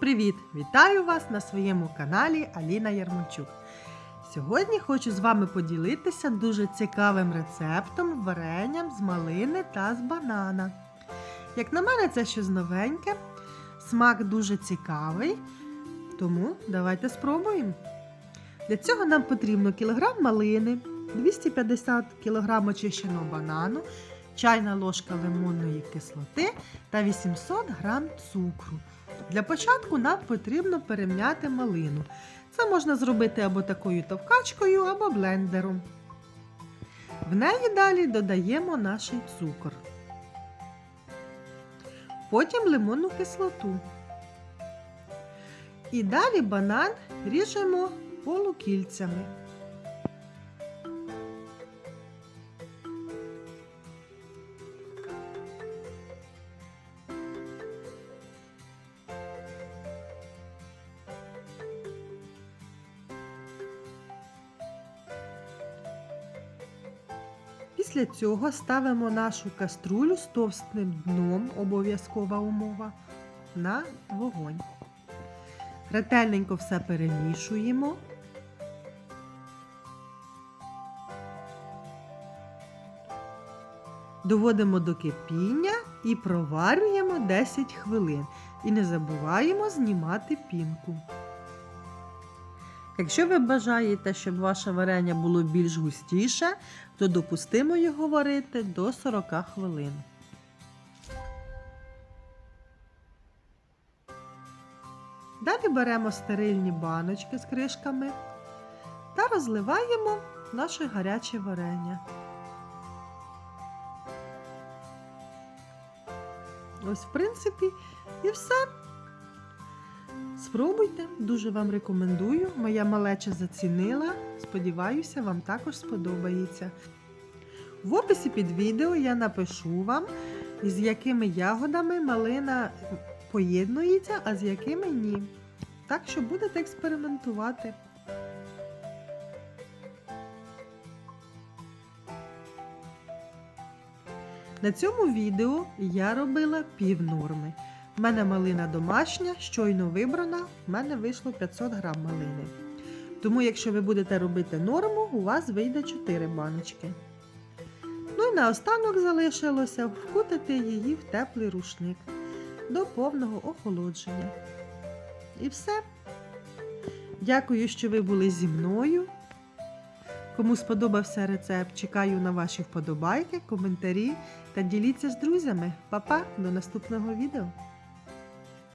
привіт! Вітаю вас на своєму каналі Аліна Ярмольчук. Сьогодні хочу з вами поділитися дуже цікавим рецептом варенням з малини та з банана. Як на мене, це щось новеньке, смак дуже цікавий, тому давайте спробуємо. Для цього нам потрібно кілограм малини, 250 кг очищеного банану, чайна ложка лимонної кислоти та 800 г цукру. Для початку нам потрібно перемняти малину. Це можна зробити або такою товкачкою, або блендером. В неї далі додаємо наш цукор. Потім лимонну кислоту. І далі банан ріжемо полукільцями. Після цього ставимо нашу каструлю з товстим дном, обов'язкова умова, на вогонь. Ретельненько все перемішуємо. Доводимо до кипіння і проварюємо 10 хвилин. І не забуваємо знімати пінку. Якщо ви бажаєте, щоб ваше варення було більш густіше, то допустимо його варити до 40 хвилин. Далі беремо стерильні баночки з кришками та розливаємо наше гаряче варення. Ось, в принципі, і все. Спробуйте, дуже вам рекомендую. Моя малеча зацінила. Сподіваюся, вам також сподобається. В описі під відео я напишу вам, з якими ягодами малина поєднується, а з якими ні. Так що будете експериментувати. На цьому відео я робила пів норми. У мене малина домашня, щойно вибрана, в мене вийшло 500 грам малини. Тому, якщо ви будете робити норму, у вас вийде 4 баночки. Ну і наостанок залишилося вкутати її в теплий рушник до повного охолодження. І все. Дякую, що ви були зі мною. Кому сподобався рецепт, чекаю на ваші вподобайки, коментарі та діліться з друзями. Па-па, до наступного відео!